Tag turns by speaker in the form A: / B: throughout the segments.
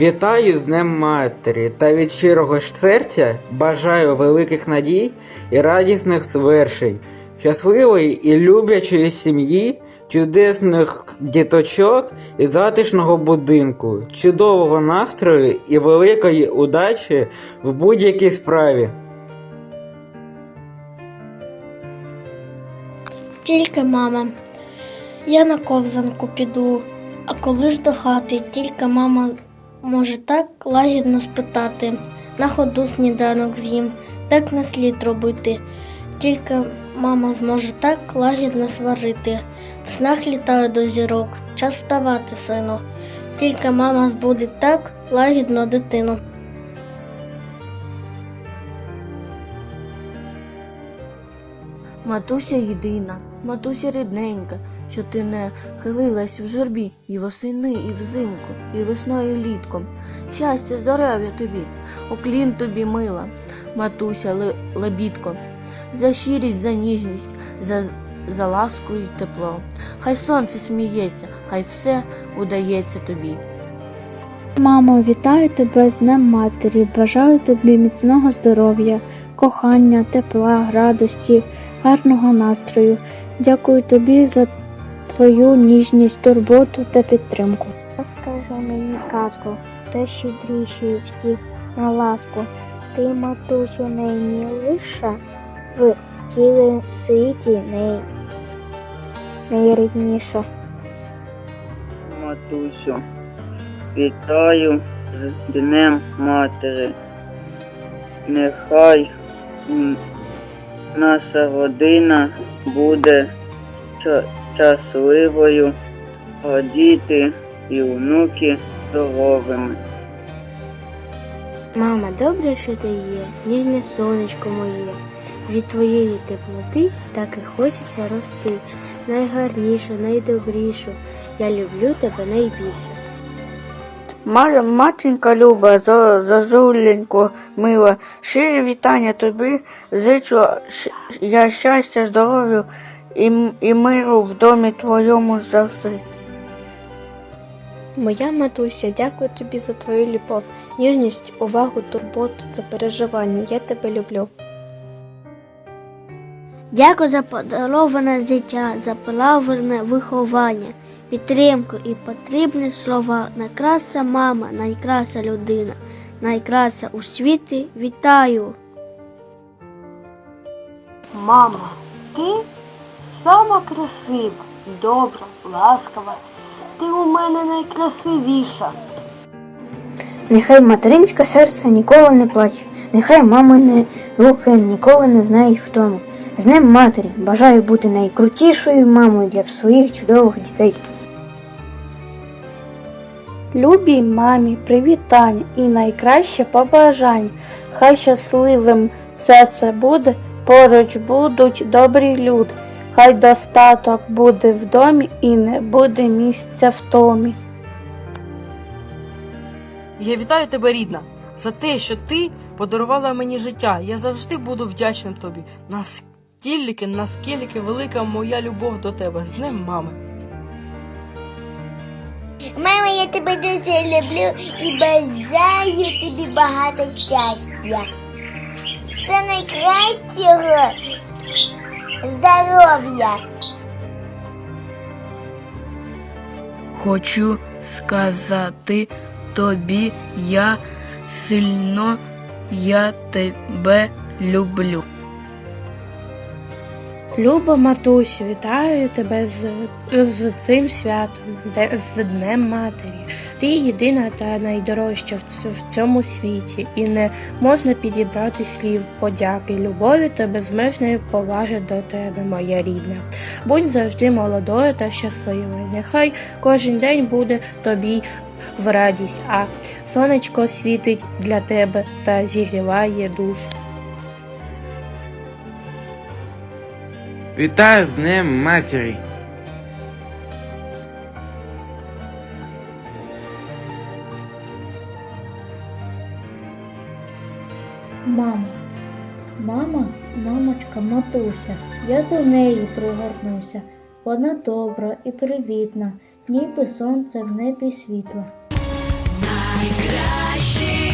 A: Вітаю з Днем Матері та від щирого серця бажаю великих надій і радісних звершень, щасливої і люблячої сім'ї, чудесних діточок і затишного будинку, чудового настрою і великої удачі в будь-якій справі.
B: Тільки мама. Я на ковзанку піду, а коли ж до хати, тільки мама може так лагідно спитати, на ходу сніданок з'їм, так не слід робити. Тільки мама зможе так лагідно сварити. В снах літаю до зірок, час вставати, сину. Тільки мама збудить так лагідно дитину.
C: Матуся єдина, матуся рідненька, що ти не хилилась в журбі і восени, і взимку, і весною і літком. Щастя, здоров'я тобі, оклін тобі мила, матуся лебідко, за щирість, за ніжність, за, за ласку і тепло. Хай сонце сміється, хай все удається тобі.
D: Мамо, вітаю тебе з Днем Матері. Бажаю тобі міцного здоров'я, кохання, тепла, радості, гарного настрою. Дякую тобі за твою ніжність, турботу та підтримку. Розкажи мені казку, хто щедріший всіх на ласку. Ти, матусю, наймілиша в цілому світі най... найрідніша.
E: Матусю, вітаю з Днем Матері. Нехай наша родина буде щасливою, а діти і внуки здоровими.
C: Мама, добре, що ти є, ніжне сонечко моє. Від твоєї теплоти так і хочеться рости. Найгарнішу, найдобрішу. Я люблю тебе найбільше.
F: Матінка люба, за- зазуленько мила, щирі вітання тобі, зичу я щастя, здоров'я і, і миру в домі твоєму завжди.
G: Моя матуся, дякую тобі за твою любов, ніжність, увагу, турботу та переживання. Я тебе люблю.
B: Дякую за подароване життя, за подароване виховання, підтримку і потрібні слова. Найкраща мама, найкраща людина, найкраща у світі. Вітаю!
H: Мама, ти сама красива, добра, ласкава. Ти у мене найкрасивіша.
D: Нехай материнське серце ніколи не плаче, нехай мамини руки ніколи не знають втому. З Днем матері бажаю бути найкрутішою мамою для своїх чудових дітей.
F: Любій мамі привітання і найкраще побажання. Хай щасливим серце буде, поруч будуть добрі люди. Хай достаток буде в домі і не буде місця в томі.
I: Я вітаю тебе, рідна, за те, що ти подарувала мені життя. Я завжди буду вдячним тобі. Наскільки, наскільки велика моя любов до тебе. З Днем мами.
J: Мама, я тебе дуже люблю і бажаю тобі багато щастя. Все найкращого здоров'я.
K: Хочу сказати тобі, я сильно я тебе люблю.
D: Люба матусю, вітаю тебе з, з цим святом, де, з Днем Матері. Ти єдина та найдорожча в, в цьому світі, і не можна підібрати слів подяки, любові та безмежної поваги до тебе, моя рідна. Будь завжди молодою та щасливою. Нехай кожен день буде тобі в радість, а сонечко світить для тебе та зігріває душу.
A: Вітаю з Днем Матері!
L: Мама, мама, мамочка, матуся, я до неї пригорнуся. Вона добра і привітна, ніби сонце в небі світла.
K: На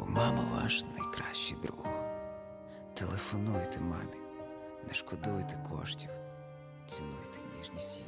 M: бо мама ваш найкращий друг. Телефонуйте мамі, не шкодуйте коштів, цінуйте ніжність